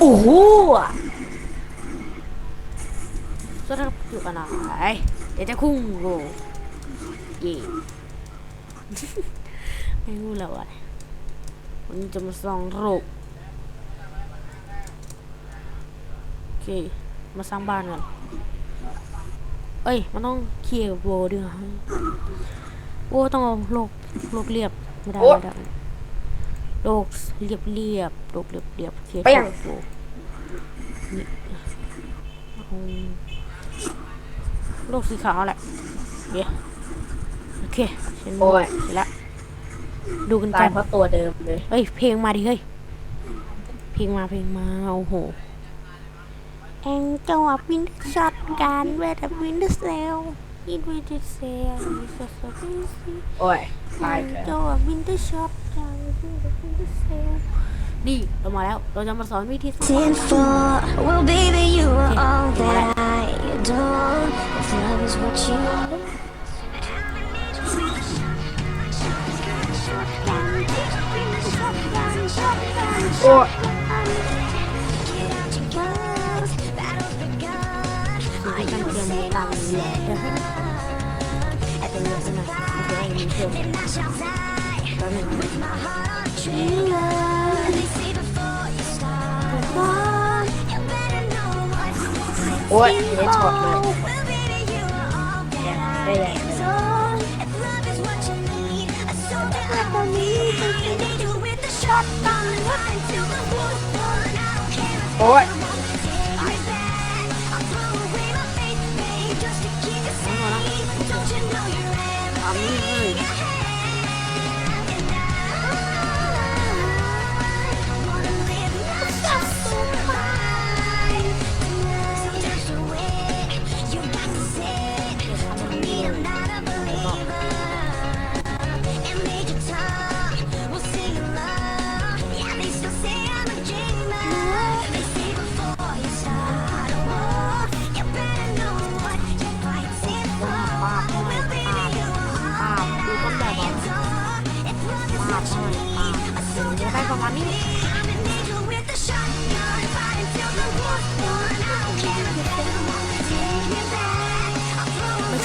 โอ้โหสวัสดีครับอยู่กันหน่อยเดี๋ยวจะคุ้งโง่เย่ไม่รู้แล้วอะวันนี้จะมาส่องโรคโอเค มาสร้างบ้านก่อนเอ้ย มันต้องเคลียร์กับโวด้วยนะโวต้องเอาโลกโลกเรียบไม่ได้ไม่ได้ โลกเรียบเรียบโลกเรียบเรียบเคลียร์กับโวนี่เอาโลกสีขาวแหละเย้โอเคฉันโอ้ย เสร็จแล้วดูกันตากัยนเพราะตัวเดิมเลยเฮ้ย เพลงมาดิเฮ้ย เพลงมาเพลงมาโอ้โหเองจังหวะวินช็อตการเวทวินเดอร์เซลอินวินเดอร์เซลมีสดสดที่สิโอ้ยตายเถจัอะง หวะวินเดอร์ช็อตการวินเดอร์เซลนี่เรามาแล้ว เราจะมาสอนวิธีสอน Ten for well, baby, you are all that I adore. If love is what you want. โอ้ยสิ่งที่กันเตรียมตามเรือเดี๋ยวให้อาจจะเรือไปหน่อยเดี๋ยวให้มีเชื่อมแล้วหนึ่งโอ้ยไม่ช็อตเลย ได้ยังไงโ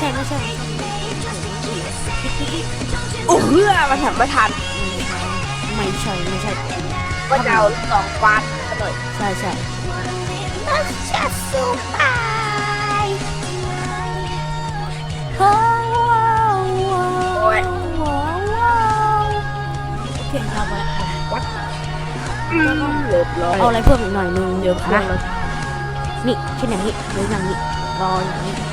ช่ไม่ใช่โอ้เพื่อมาถามมาทันไม่ใช่ไม่ใช่ว่าจะเอาสองฟาดกันหน่อยใช่ใช่โอ้โอ้ยเก่งครับไปวัดเรียบร้อยเอาอะไรเพิ่มอีกหน่อยนึงเดี๋ยวเครื่อนะนี่เช่นอย่างนี้หรืออย่างนี้รออย่างนี้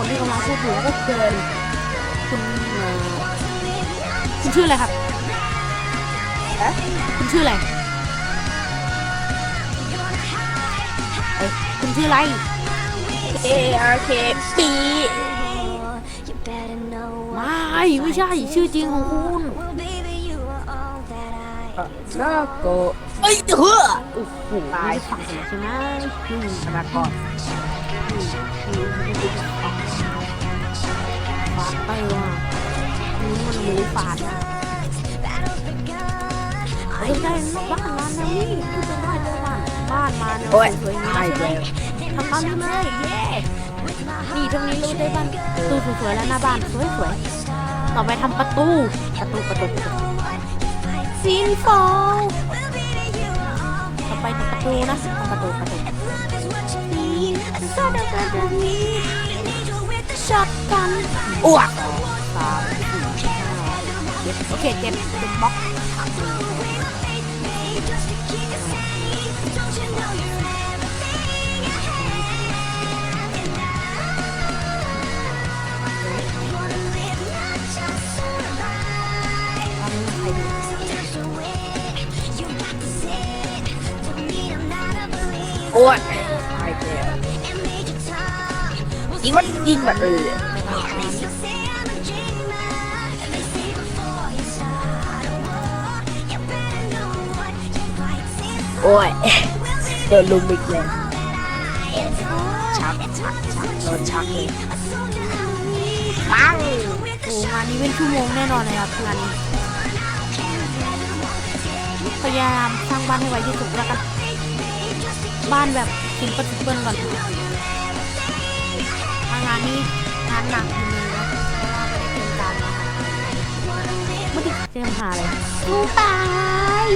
คนที่กำลังพูดอยู่ก็เกินคุณเอ่อคุณชื่ออะไรครับฮะคุณชื่ออะไรเอ้ยคุณชื่ออะไรเออาร์เคปี You better know ไม what ่ไม่ใช่ชื่อจริงของคุณ Well, baby, you are all that I น่าโกเอ้ยเฮ้อโอ้โหตายไม่ได้ฝังเลยใช่ไหมอืมขนาดก่อนฟาด ไปว่ะนี่มันหมูฟาดนะเฮ้ได้บ้านมาแนวนี้พูดจะได้เลยบ้านบ้านมาแนวโอ้ยสวยๆอย่างายนี้แล้วใช่ไหมทำตามนี้เลยเย้นี่ตรงนี้เราได้บ้านตู้สวยๆแล้วหน้าบ้านสวยๆต่อไปทำประตูประตูประตูซีนฟอลต่อไปทำประตูนะประตูประตูซีนซาดาดาดนีช็ อ้วกสามสี่ห้าเจ็ดโอเคเจ็บเจ็บบล็อกโอ้ยตายแล้วยิงมันยิงแบบเออ โอ้ยโดนลุมอีกแล้วชักชักชักโดนชักเลยปังโอ้งานนี้เป็นชั่วโมงแน่นอนเลยครับงานนี้พยายามสร้างบ้านให้ไวที่สุดแล้วกันบ้านแบบสิมเปิลซิมเปิลก่อนงานนี้ หนักอยู่เลยนะเพราะว่าไม่ได้เตรียมการมาไม่ได้เตรียมหาเลยสู้ตาย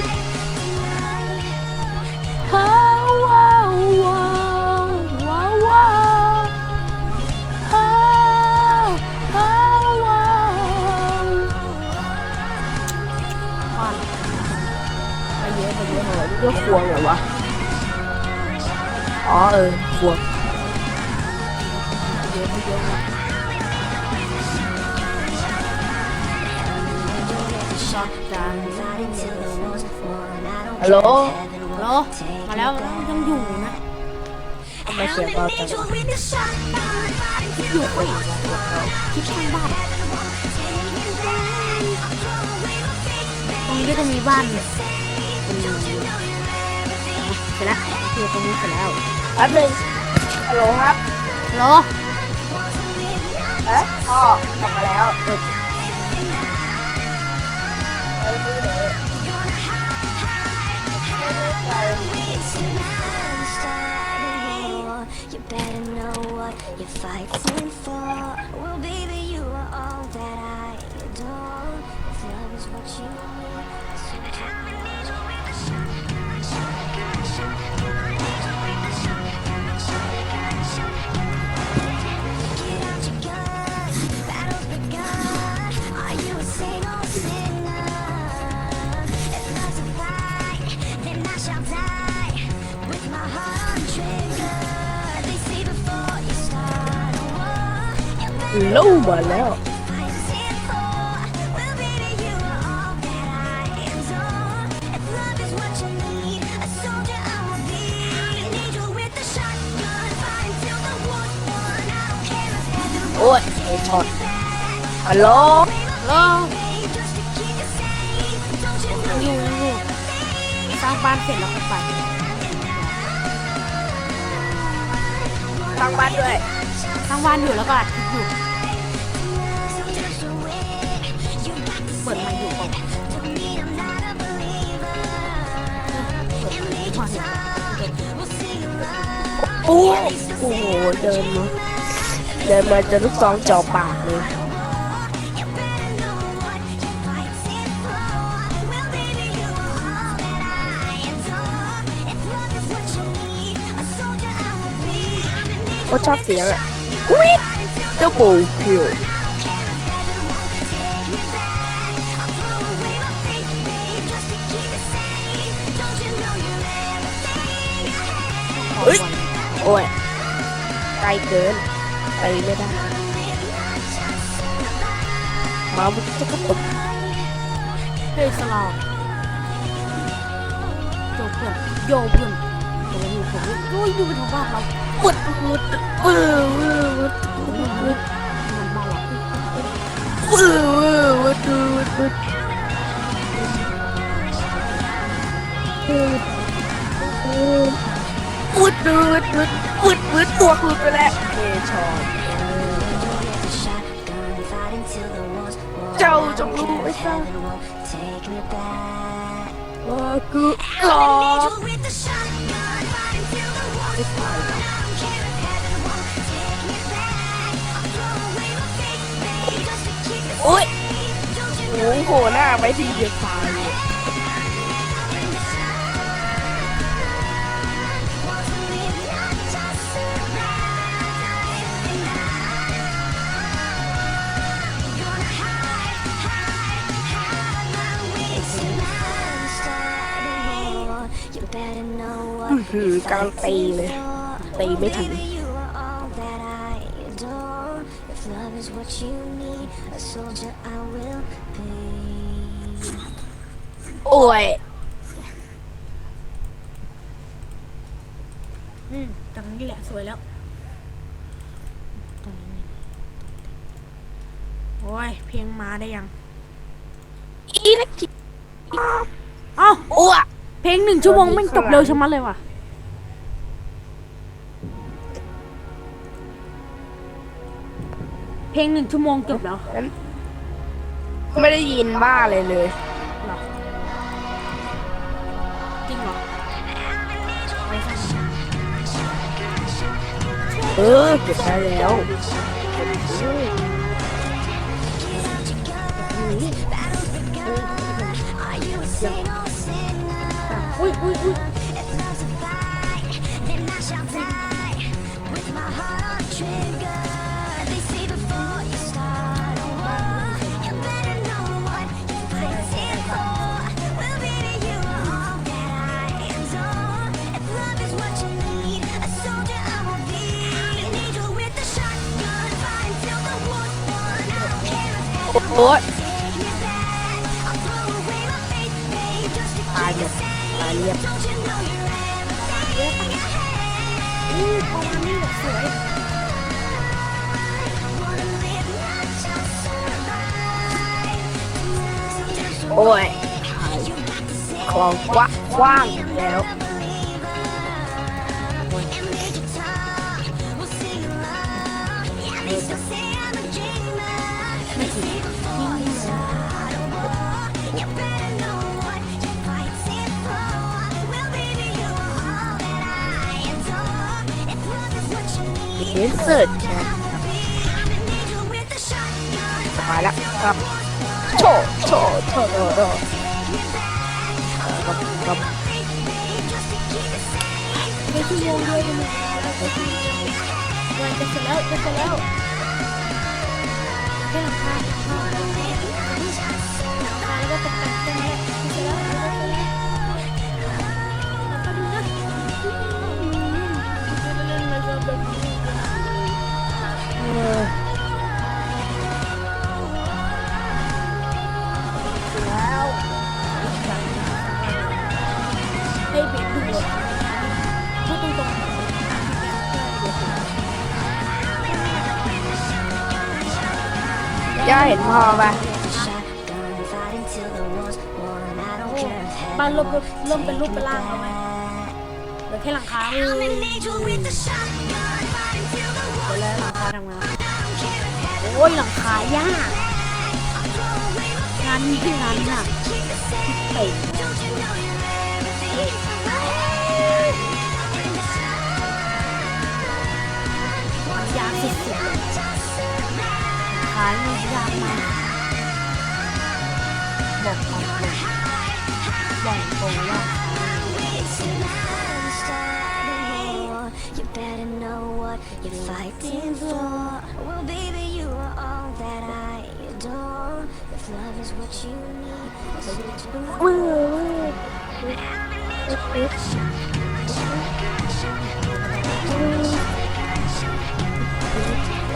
ว้าวว้าวว้าวว้าวว้าวว้าวว้าวว้าวบ้านไปเยอะไปเยอะเหรอนี่ก็ควเหรอวะอ๋อเออคว ฮัลโหลฮัลโหลมาแล้วยังอยู่นะทำไมเสียงเบาจังวะอยู่ไปคิดข้างบ้านตรงนี้ก็จะมีบ้านเนี่ยเป็นเสร็จแล้วคือตรงนี้เสร็จแล้วแป๊บนึงฮัลโหลครับฮัลโหลเอ๊ะพ่อกลับมาแล้ว You fight to fall. Well, baby, you are all that I adore. If love is what you need, determination will be the sun. Won. I don't care if heaven โอ้ยไอ้ช็อตฮัลโหลฮัลโหล just to keep you safe. Don't you ยังอยู่ยังอยู่สร้างบ้านเสร็จแล้วค่อยไปทางบ้านด้วยสร้างบ้านอยู่แล้วก็อัดคลิปอยู่ โอ้โหเดินมาเดินมาจะลูกซองจ่อปากเลยก็ชอบเสีย โอ้ยไกลเกินไปไม่ได้มาบุกจะกระตุกเฮ้ยสลอมโจเพื่อนโยเพื่อนโอ้ยอยู่ผมโอ้ยดูเป็นทางบ้านเราวุดวุดวือวือวุดวุดมันบ้านเราวือวือวุดวุดวุดวุ ดูดดูดวืดวืดตัวหลุดไปแล้วเอชอบเจ้าจงรู้ไว้ซะว่ากูหลอกโอ้ยโอ้โหหน้าไปทีเดียวตาย หือกำลังตีเลยตีไม่ถึง Baby, you are all that I adore. If love is what you need, a soldier I will be. โอ้ยนี่แหละสวยแล้ว โอ้ย เพลงมาได้ยัง อีเล็กทริกเอ้าอ้วกเพลงหนึ่งชั่วโมงแม่งจบเร็วชะมัดเลยว่ะ เพลงหนึ่งชั่วโมงจบแล้วไม่ได้ยินบ้าเลยเลยเหรอจริงเหรอเออเก็บได้แล้วอุ้ยอุ้ยอุ้ย know you're everything I have? อู้ประมาณนี้แบบสวย Wanna live, not just survive. โอ้ย You got to say คลองกว้างกว้างอีกแล้ว you need, เห็นเสิร์ชแคม I'm an angel with a shotgun. มาแล้วครับโชว์โชว์โชว์โชว์โชว์กับกับไม่ชั่วโมงด้วยกันเลยวันจะเสร็จแล้วจะเสร็จแล้วแค่หลังคาหลังคาหลังคาแล้วก็ตกแต่งเสร็จแล้วเสร็จแล้วเสร็จ ย่อเห็นพอป่ะบ้านร่มร่มเป็นรูปเป็นร่างเอาไหมเหลือแค่หลังคาเออแล้วหลังคาทำงานโอ้ยหลังคายากงานนี้คืงานหนักคิดไปยากสุดๆ ายมันยากมากบอกความตรงบอกตรงว่า You better know what you're fighting for. Well, baby, you are all that I adore. If love is what you need, so you มือ sing, oh, sing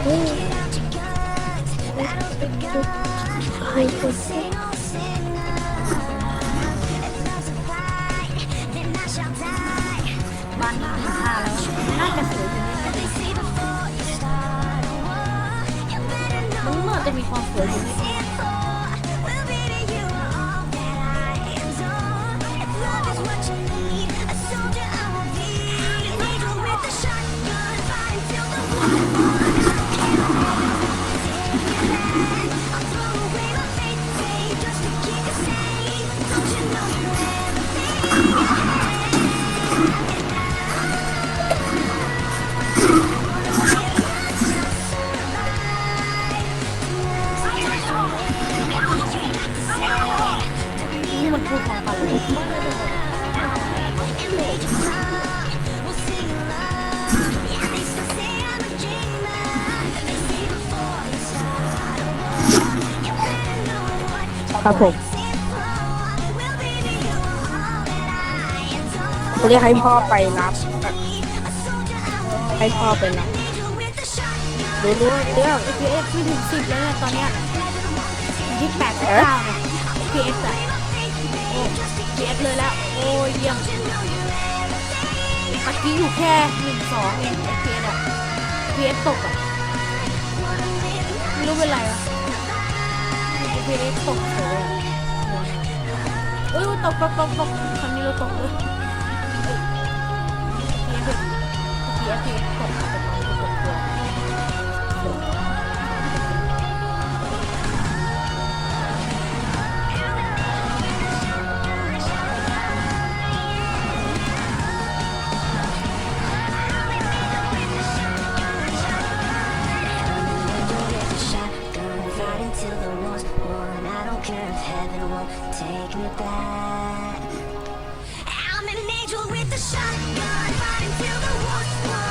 If love's a fight, then I shall die. บ้านหลังคาแล้วน่าจะสวยอยู่นิดนึง They say before you start a war, you better มัน know เมื่อจะมีความสวยอยู่ ครับผม you're Well, baby, you are all that I adore. เขาเรียกให้พ่อไปรับ A soldier I will ให้พ่อไปรับ angel with a shotgun. รู้เรื่องเรื่อง FPS ไม่ถึงสิบแล้วเนี่ยตอนเนี้ยยี่แปดสิบเก้าเนี่ย FPS อะโอ้ FPS เลยแล้ว โอ้ยเยี่ยม You know you're everything. มื่อกี้อยู่แค่หนึ่งสองเองไอพีเอสอะพีเอสตกอะไม่รู้เป็นไรวะ พีตกเฉยอะเอ้ยตกตกตกตกคำนี้เราตกเลยพีเอสพีเอสตกตกตกตกตัว if heaven won't take me back. I'm an angel with a shotgun, fighting till the war's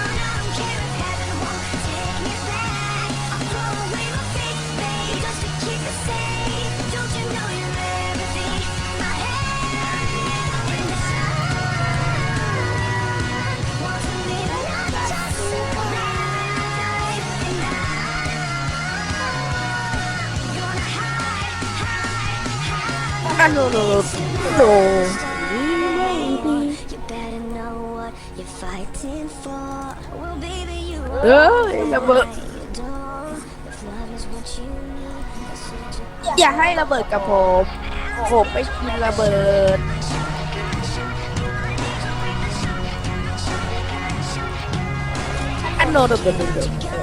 you're fighting for. Well, baby, you เอ้ยระเบิด adore. If love is what you need, that's what you อย่าให้ระเบิดกับผมผมไม่กินระเบิดอันโนโนโนโ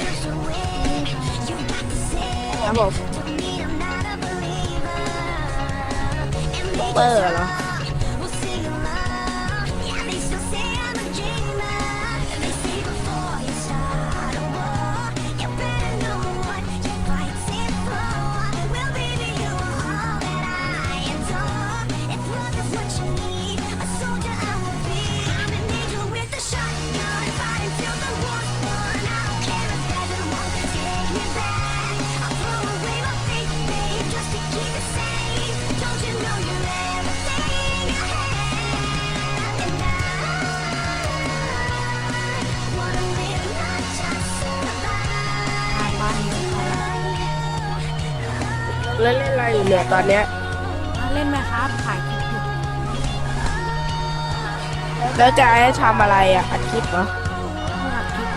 just wait. You got to say ครับผม to me I'm not a believer. And เปอร์เหรอ เนี่ยตอนเนี้ยอะเล่นไหมครับถ่ายคลิปอยู่แล้วจะให้ทำอะไรอะอัดคลิปเหรออัดคลิป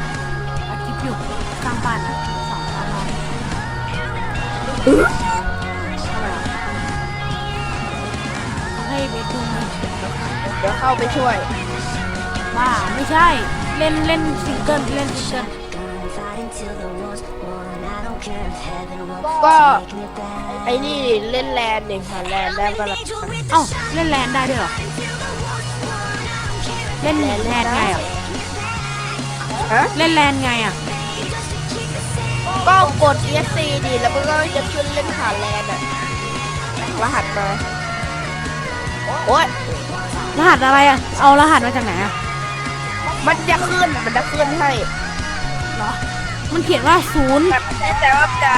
อัดคลิปอยู่กลางบ้านอะสองตานอนให้เบสดูไหมเดี๋ยวเข้าไปช่วยบ้าไม่ใช่ เล่นเล่นซิงเกิลเล่นซิงเกิล ก็ take me back. ไอ้นี่เล่นแลนด์นี่ค่ะแลนด์ได้ปะล่ะเอ้าเล่นแลนได้ด้วยเหรอ เล่นแลนไงอะฮะเล่นแลนไงอะ ก็กด ESC ดิแล้วมันก็จะขึ้นเล่นผ่านแลนด์อะรหัสมาโอ๊ยรหัสอะไรอะ เอารหัสมาจากไหนอะ มันจะขึ้นมันจะขึ้นให้ เหรอ มันเขียนว่าศูนย์แต่ไม่แน่ใจว่าจะ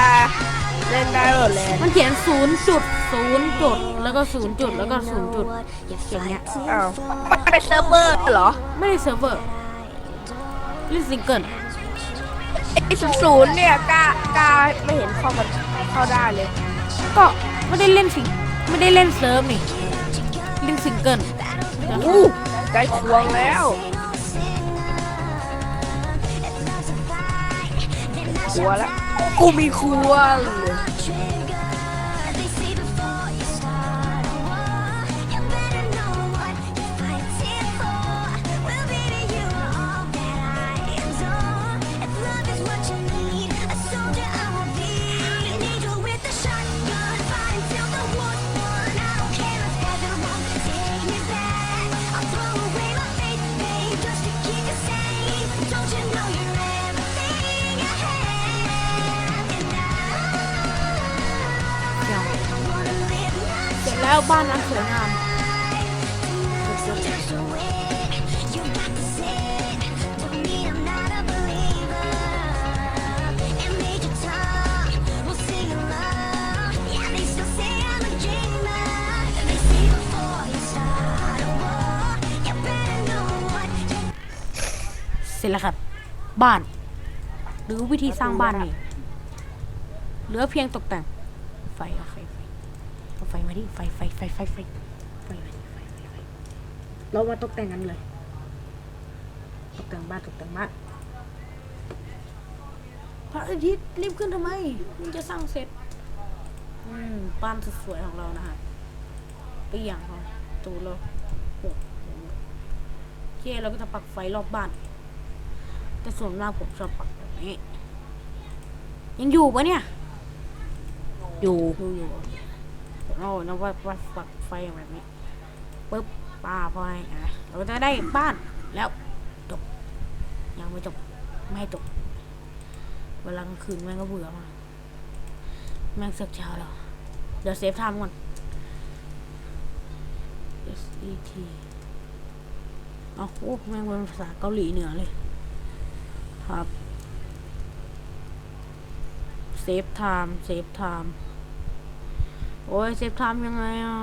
เล่นได้หรือแลนด์มันเขียนศูนย์จุดศูนย์จุดแล้วก็ศูนย์จุดแล้วก็ศูนย์จุด You're fighting อ้าวมันเป็นเซิร์ฟเวอร์เหรอไม่ได้เซิร์ฟเวอร์เล่นซิงเกิลไอ้ศูนย์ศูนย์เนี่ยกล้ากล้าไม่เห็นเข้ามันเข้าได้เลยก็ไม่ได้เล่นซิงไม่ได้เล่นเซิร์ฟนี่เล่นซิงเกิลอู้ได้ควงแล้ว ครัวแล้วกูมีครัวเลย ล้วบ้านนั้นสวยงามเสร็จแล้วครับ บ้าน หรือวิธีสร้างบ้านนี่เหลือเพียงตกแต่ง ไฟเอาไฟไฟเอาไฟมา ดิไฟไฟไฟไฟไฟไฟมาดิไฟไฟไฟเรามาตกแต่งกันเลย ตกแต่งบ้านตกแต่งบ้านพระอาทิตย์รีบขึ้นทำไมมันจะสร้างเสร็จอืมบ้านสุดสวยของเรานะฮะเปียงเขาตูเราโอ้โหโอเคเราก็จะปักไฟรอบบ้าน แต่ส่วนมากผมชอบปักแบบนี้ยังอยู่ปะเนี่ย อยู่อยู่อยู่ โอ้นะว่าว่าปักไฟแบบนี้ปึ๊บป้าพอให้อะเราจะได้บ้านแล้วจบยังไม่จบไม่ให้จบเวลากลางคืนแม่งก็เบื่อมาแม่งเสกเช้าแล้วเดี๋ยวเซฟไทม์ก่อน S E T เอาโอ้แม่งเป็นภาษาเกาหลีเหนือเลย ครับ เซฟไทม์เซฟไทม์ โอ้ยเซฟไทม์ยังไงอะ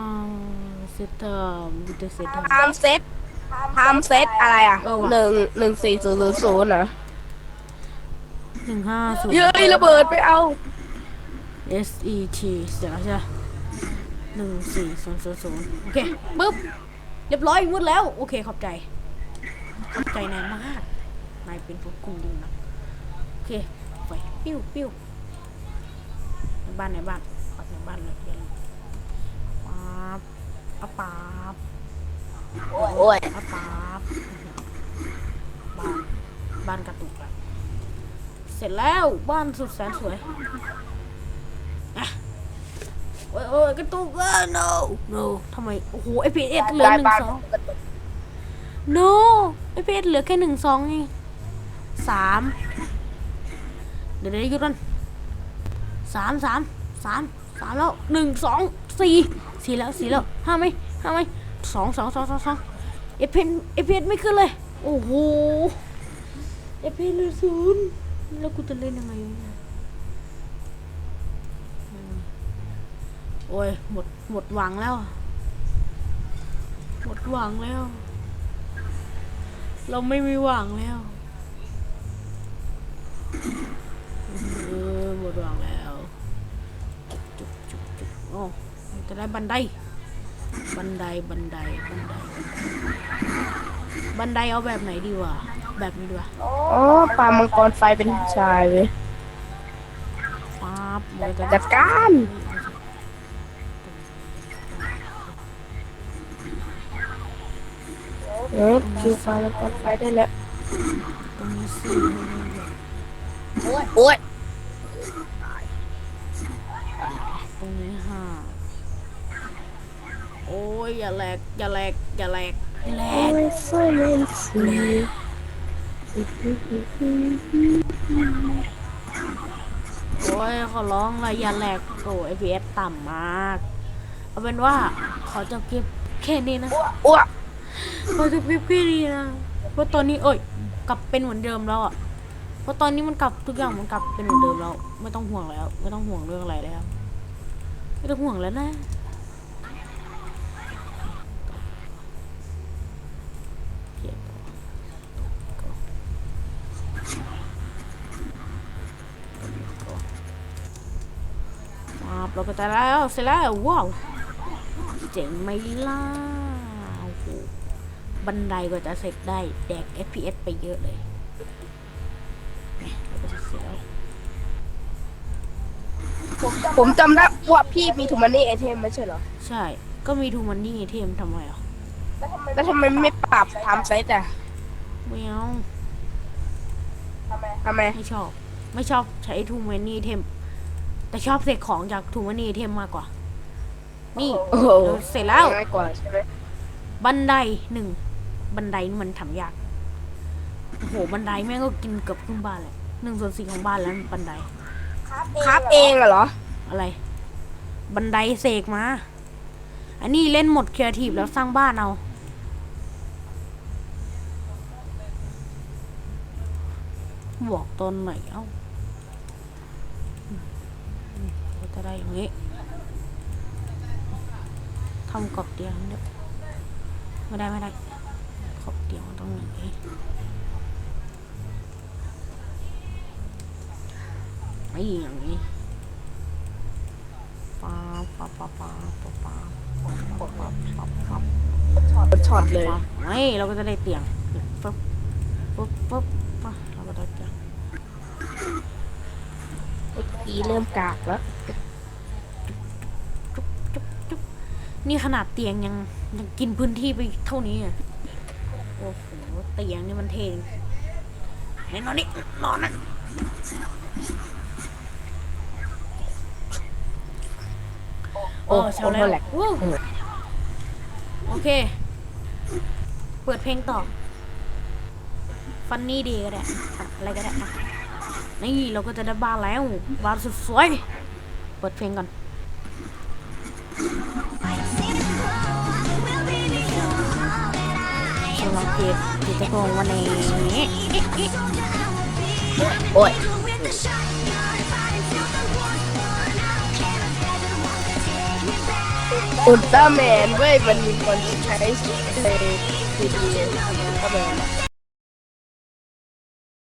เซฟไทม์กูจะเซฟไทม์ไทม์เซตไทม์เซตอะไรอะเออว่ะหนึ่งหนึ่งสี่ศูนย์ศูนย์เหรอหนึ่งห้าศูนย์ เย้ยระเบิดไปเอา S E T เสร็จแล้วใช่ไหมหนึ่งสี่ศูนย์ศูนย์ศูนย์โอเคปึ๊บ เรียบร้อยมุดแล้ว โอเค ขอบใจ ขอบใจนายมาก นายเป็นพวกคุณดีนะโอเค ไป ปิ้วปิ้วในบ้านในบ้านปักในบ้านเลยเดี๋ยวป๊าบ อะป๊าบโอ้ยอะป๊าบบ้านบ้านกระตุกอะเสร็จแล้วบ้านสุดแสนสวยอะโอ้ยโอ้ยกระตุกอะ no no ทำไม โอ้โห FPS เหลือหนึ่งสอง no FPS เหลือแค่หนึ่งสองเองสามเดี๋ยวเดี๋ยวหยุดกันสามสามสามสามแล้วหนึ่งสองสี่ สี่แล้วสี่แล้วห้าไหมห้าไหมสองสองสองสองสอง FPS FPS ไม่ขึ้นเลย โอ้โห FPS เหลือศูนย์แล้วกูจะเล่นยังไงโอ้ยหมดหมดหวังแล้ว หมดหวังแล้ว เราไม่มีหวังแล้วเออหมดหวังแล้วจุกจุกจุกโอ้ จะได้บันได บันได บันได บันได บันไดเอาแบบไหนดีวะ แบบนี้ดีวะอ๋อปลามังกรไฟเป็นผู้ชายเลยป๊าบมันจะจัดการเออคือปลามังกรไฟได้แล้วตรงนี้สี่โอ้ย ยอย่าแหลกอย่าแหลกอย่าแหลกแหลโอ้กยสวยเลยสิโอ้ยขอร้องเลยอย่าแหลกโอ้ FPS ต่ำมาก เอาเป็นว่าขอจบคลิปแค่นี้นะอ้วกขอจบคลิปแค่นี้นะเพราะตอนนี้เอ้ยกลับเป็นเหมือนเดิมแล้วอะเพราะตอนนี้มันกลับทุกอย่างมันกลับเป็นเหมือนเดิมแล้ว ไม่ต้องห่วงแล้ว ไม่ต้องห่วงเรื่องอะไรแล้วไม่ต้องห่วงแล้วนะ มา เราก็จะแล้วเสร็จแล้วว้าวเจ๋งไหมล่ะโอ้โหบันไดก็จะเสร็จได้แดก FPS ไปเยอะเลยเนี่ยเราก็จะเสร็จแล้วผมจำได้ว่าพี่มีทูมันนี่ไอเทมไม่ใช่เหรอ ใช่ ก็มีทูมันนี่เทมทำไมอะแล้วทำไมไม่ปรับไทม์เซตอะไม่เอาทำไม ไม่ชอบ ไม่ชอบใช้ทูมันนี่เทม แต่ชอบเสกของจากทูมันนี่เทมมากกว่า นี่โอ้โหเสร็จแล้ว ง่ายกว่าใช่ไหมบันไดหนึ่ง บันไดนี่มันทำยาก โอ้โห บันไดแม่งก็กินเกือบครึ่งบ้านเลยหนึ่งส่วนสี่ของบ้านแล้วบันได ครับเองอะเหรอ อะไร บันไดเสกมา อันนี้เล่นหมดครีเอทีฟแล้วสร้างบ้านเอา บอกตอนไหนเอ้า จะได้อย่างนี้ทำกรอบเตียงเดี๋ยวไม่ได้ไม่ได้ขอบเตียงมันต้องอย่างนี้ไอ้อย่างนี้ป๊าป๊าป๊าป๊าป๊าป๊าป๊าป๊าป๊าปาปาช็อตเลยไม่เราก็จะได้เตียงปุ๊บปุ๊บปุ๊บปุ๊บเราก็ได้เตียงเมื่อกี้เริ่มกากแล้ว นี่ขนาดเตียงยังยังกินพื้นที่ไปเท่านี้อะ โอ้โห เตียงนี่มันเท่จริงเห็นนอนนี่นอนนะโอ้เช้าโหแล้วแหลกวู้โอเค เปิดเพลงต่อ ฟันนี่ดีก็ได้ อะอะไรก็ได้อะนี่เราก็จะได้บ้านแล้ว บ้านสุดสวย เปิดเพลงก่อน เกมกิจกรรมวันนี้โอ้ยอุลตร้าแมนเว้ยมันมีคนใช้ในทีดีอุลตร้าแมน